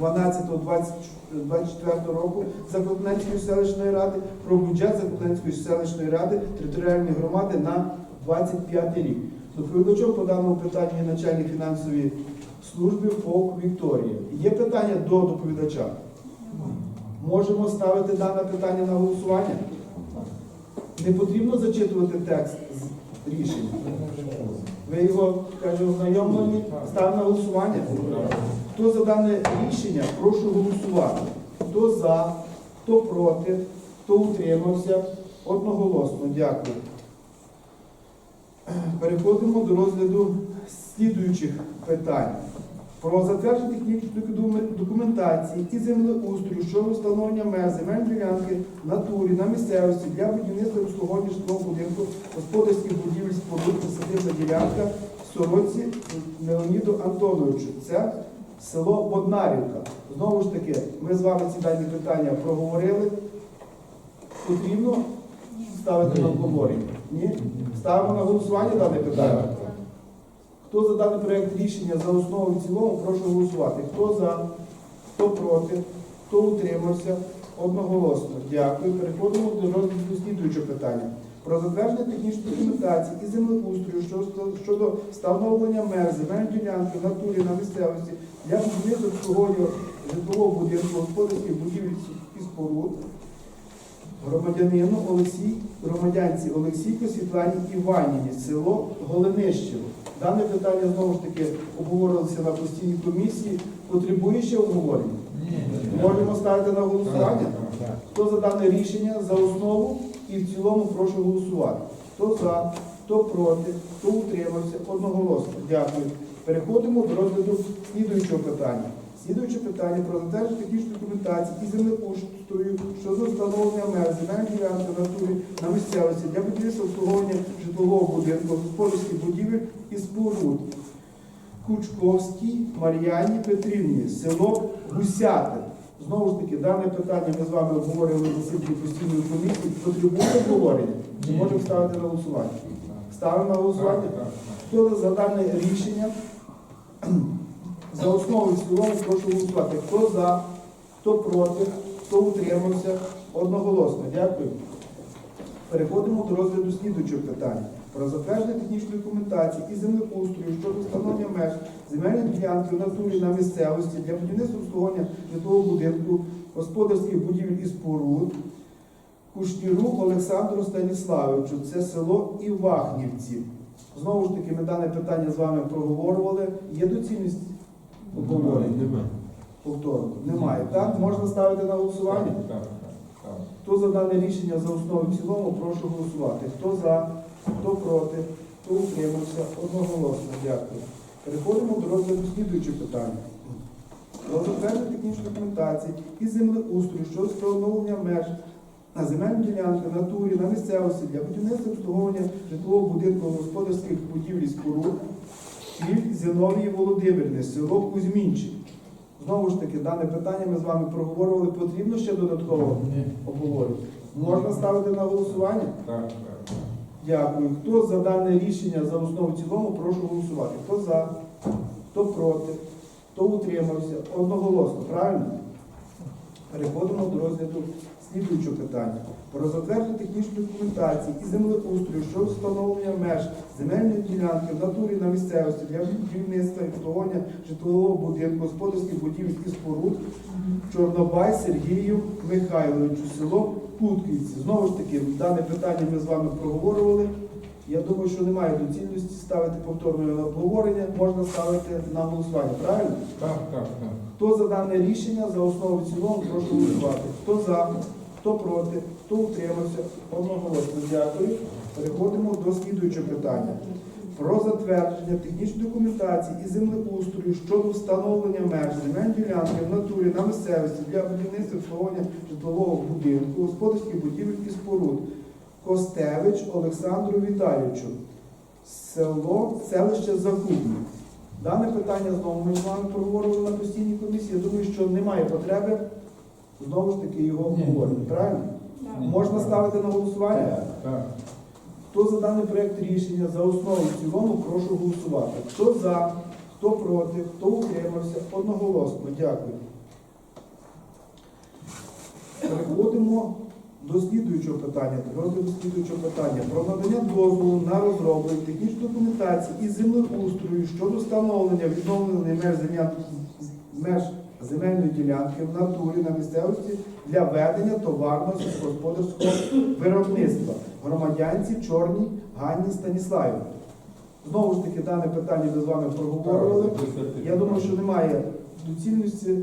12.24 року Закопненської селищної ради про бюджет Закопненської селищної ради територіальної громади на 25 рік. Доповідачом по даному питанню є начальник фінансової служби ФОК Вікторія. Є питання до доповідача? Можемо ставити дане питання на голосування? Не потрібно зачитувати текст з рішення. Ви його, каже, ознайомлені, став на голосування. Хто за дане рішення, прошу голосувати. Хто за, хто проти, хто утримався, одноголосно. Дякую. Переходимо до розгляду слідуючих питань. Про затвердження технічної докумен- документації і землеустрою щодо встановлення меж земельної ділянки в натурі на місцевості для будівництва обслуговування житлового будинку, господарських будівель, споруд, посадибна ділянка в Сороці Леоніду Антоновичу. Це село Боднарівка. Знову ж таки, ми з вами ці дані питання проговорили. Потрібно ставити на обговорення? Ні? Ставимо на голосування дане питання. Хто за даний проєкт рішення за основу і цілому, прошу голосувати. Хто за, хто проти, хто утримався, одноголосно. Дякую. Переходимо до розгляду слідуючого питання. Про затвердження технічної документації і землеустрою щодо- встановлення меж земельної ділянки натурі на місцевості для будівництва обслуговування житлового будинку, господарських будівель і споруд громадянину Олексій, громадянці Олексійко Світлані Іванівні, село Голенищево. Дане питання знову ж таки обговорилося на постійній комісії. Потребує ще обговорення? Можемо ставити на голосування? Хто за дане рішення за основу і в цілому прошу голосувати. Хто за, хто проти, хто утримався, одноголосно. Дякую. Переходимо до розгляду слідуючого питання. Слідуюче питання про затвердження технічної документації і землеустрою щодо встановлення меж земельної ділянки в натурі на місцевості для будівництва обслуговування житлового будинку, господарських будівель і споруд. Кучковській Мар'яні Петрівні, село Гусяти. Знову ж таки, дане питання ми з вами обговорювали на засіданні постійної комісії. Потребує обговорення? Чи можемо ставити на голосування? Ставимо на голосування. Хто за дане рішення? За основу і цілому прошу голосувати. Хто за, хто проти, хто утримався, одноголосно. Дякую. Переходимо до розгляду слідуючого питання. Про затвердження технічної документації і землеустрою щодо встановлення меж земельної ділянки в натурі на місцевості для будівництва обслуговування житлового будинку, господарських будівель і споруд, Кушніру Олександру Станіславовичу, це село Івахнівці. Знову ж таки, ми дане питання з вами проговорювали. Є доцільність обговорення? Повторно. Немає. Так? Можна ставити на голосування? Хто за дане рішення за основу в цілому, прошу голосувати. Хто за, хто проти, хто утримався, одноголосно. Дякую. Переходимо до розгляду слідуючого питання. Про затвердження технічної документації і землеустрою щодо встановлення меж на земельній ділянці, в натурі, на місцевості для будівництва обслуговування житлового будинку господарських будівель і споруд Кіль Зіновії Володимирівни, село Кузьмінчик. Знову ж таки, дане питання ми з вами проговорювали. Потрібно ще додатково обговорювати. Можна ставити на голосування? Дякую. Хто за дане рішення за основу цілому, прошу голосувати. Хто за, хто проти, хто утримався? Одноголосно, правильно? Переходимо до розгляду слідуючого питання. Про затвердження технічної документації і землеустрою щодо встановлення меж земельної ділянки в натурі на місцевості для будівництва і обслуговування житлового будинку, господарських будівель і споруд Чорнобай Сергію Михайловичу, село Путківці. Знову ж таки, дане питання ми з вами проговорювали. Я думаю, що немає доцільності ставити повторне обговорення, можна ставити на голосування, правильно? Хто за дане рішення за основу цілому, прошу голосувати. Хто за, хто проти, хто утримався, одноголосно. Дякую. Переходимо до слідуючого питання. Про затвердження технічної документації і землеустрою щодо встановлення меж земельної ділянки в натурі на місцевості для будівництва обслуговування житлового будинку, господарських будівель і споруд. Костевич Олександру Віталійовичу. Село, селище Закупне. Дане питання знову ми з вами проговорювали на постійній комісії. Я думаю, що немає потреби знову ж таки його Ні. обговорювати. Правильно? Можна ставити на голосування? Хто за даний проєкт рішення за основу в цілому, прошу голосувати. Хто за, хто Хто проти, хто утримався, одноголосно. Дякую. Переходимо до слідуючого питання. До розгляду слідуючого питання про надання дозволу на розроблення технічної документації із землеустрою щодо встановлення відновлення меж земля- меж земельної ділянки в натурі на місцевості для ведення товарного сільськогосподарського виробництва громадянці Чорній Ганні Станіславівні. Знову ж таки, дане питання ми з вами проговорювали. Я думаю, що немає доцільності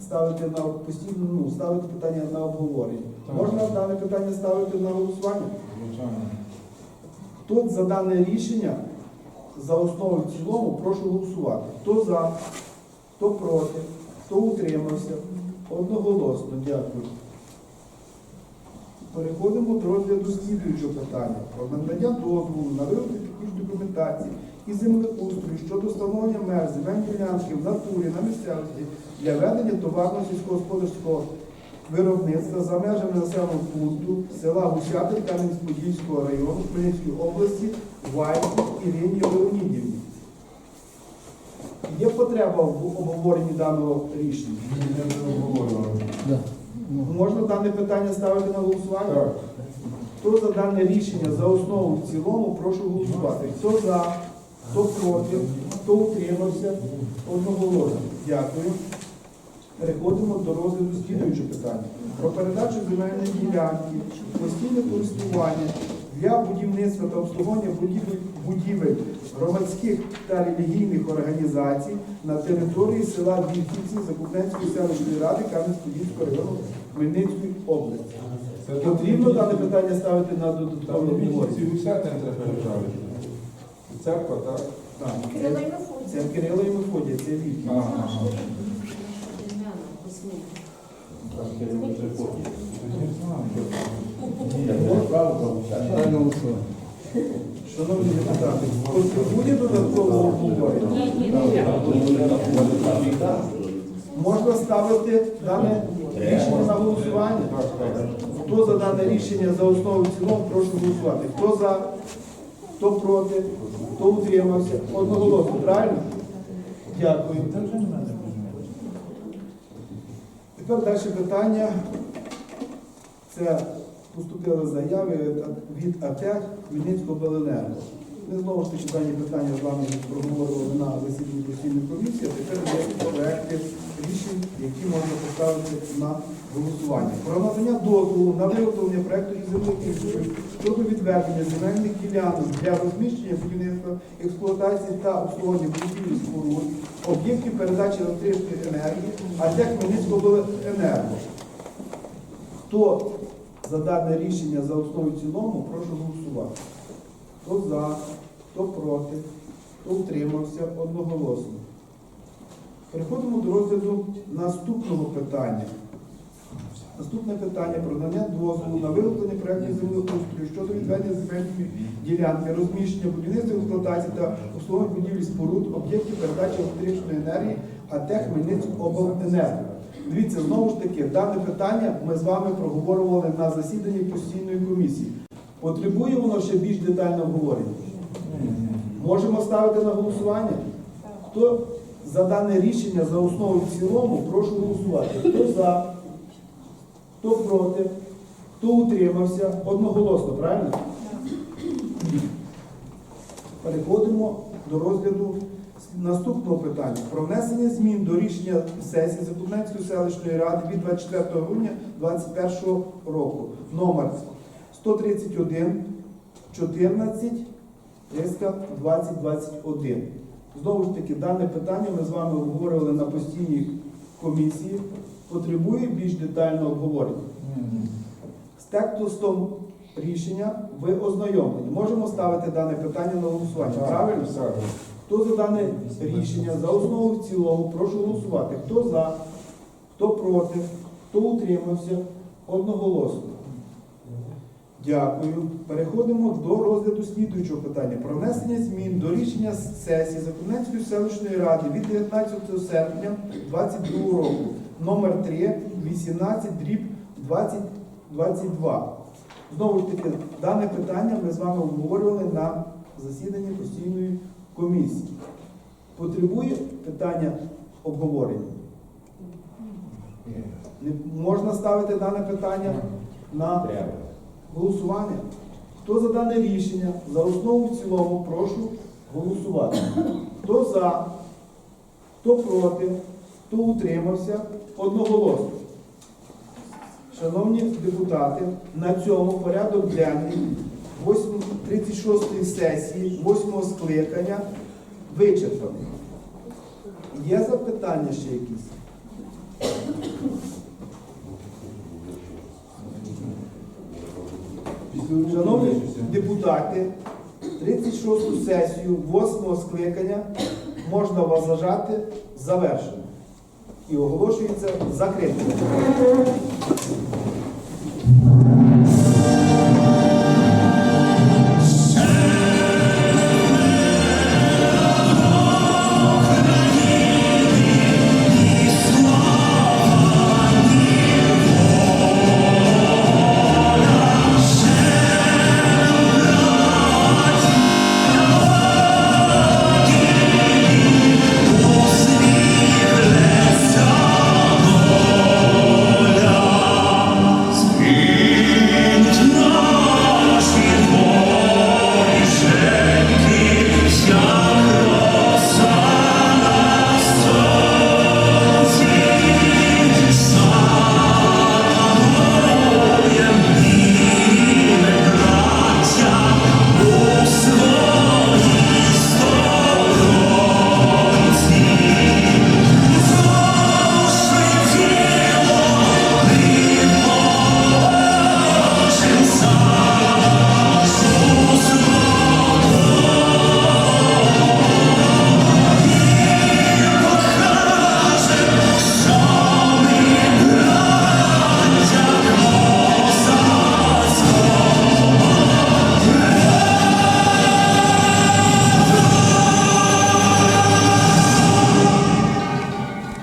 ставити на постійно, ну, ставити питання на обговорення. Можна дане питання ставити на голосування? Звичайно. Хто за дане рішення за основу в цілому, прошу голосувати. Хто за, хто проти, хто утримався? Одноголосно, дякую. Переходимо до розгляду слідуючого питання про надання дозволу на виготовлення документації і землеустрою щодо встановлення меж земельної ділянки в натурі на місцевості для ведення товарного сільськогосподарського виробництва за межами населеного пункту села Гусятин Кам'янець-Подільського району Хмельницької області Вайті Ірині Леонідівні. Є потреба в обговоренні даного рішення? Не обговорювали. Можна дане питання ставити на голосування? Так. Хто за дане рішення за основу в цілому, прошу голосувати. Хто за, хто проти, хто утримався, одноголосно. Дякую. Переходимо до розгляду слідуючого питання. Про передачу земельної ділянки, постійне користування для будівництва та обслуговування будівель, будівель громадських та релігійних організацій на території села Вільхівці Закупненської селищної ради Кам'янець-Подільського району Хмельницької області. Це Потрібно дане питання ставити на додаткове обговорення? уся там треба. Церква, так? Так, Кирило і це- Це Кирило і Мефодія, це Вільхів. Ага, ага. Шановні депутати, потребує додаткового обговорення? Можна ставити дане рішення на голосування? Хто за дане рішення за основу цілому, прошу голосувати. Хто за, хто проти, хто утримався? Одноголосно, правильно? Дякую. Тепер далі питання. Це поступили заяви від- АТЕК Хмельницького Беленерго. Ми знову ж таки дані питання з вами проговорювали на засіданні постійної комісії, а тепер є проекти рішень, які можна поставити на голосування. Про надання дозволу на виготовлення проекту із землеустрою щодо відведення земельних ділянок для розміщення будівництва, експлуатації та обслуговування будівлі споруд, об'єктів передачі електричної енергії, АТЕК Хмельницького Беленерго. Хто за дане рішення за основу цілому, прошу голосувати. Хто за, хто проти, хто утримався одноголосно. Переходимо до розгляду наступного питання. Наступне питання про надання дозволу на виготовлення проєктів землеустрою щодо відведення земельної ділянки, розміщення будівництва експлуатації та обслуговування будівлі споруд, об'єктів передачі електричної енергії, АТ Хмельницькобленерго. Дивіться, знову ж таки, дане питання ми з вами проговорювали на засіданні постійної комісії. Потребує воно ще більш детальне обговорення? Можемо ставити на голосування? Хто за дане рішення за основу в цілому, прошу голосувати. Хто за, хто проти, хто утримався, одноголосно, правильно? Переходимо до розгляду наступного питання про внесення змін до рішення сесії Закупненської селищної ради від 24 грудня 2021 року. Номер 131 14 2021. Знову ж таки, дане питання ми з вами обговорювали на постійній комісії. Потребує більш детального обговорення. З текстом рішення ви ознайомлені. Можемо ставити дане питання на голосування. Правильно? Хто за дане рішення за основу в цілому, прошу голосувати. Хто за, хто проти, хто утримався, одноголосно. Дякую. Переходимо до розгляду слідуючого питання про внесення змін до рішення сесії Закунецької селищної ради від 19 серпня 2022 року номер 3 18 дріб 2022. Знову ж таки, дане питання ми з вами обговорювали на засіданні постійної комісії. Потребує питання обговорення? Не можна ставити дане питання на голосування. Хто за дане рішення за основу в цілому, прошу голосувати. Хто за, хто проти, хто утримався, одноголосно. Шановні депутати, на цьому порядок денний 8 36-ї сесії 8 скликання вичерпаний. Є запитання ще якісь? Шановні депутати, 36-ту сесію 8 скликання можна вважати завершеною і оголошується закритою.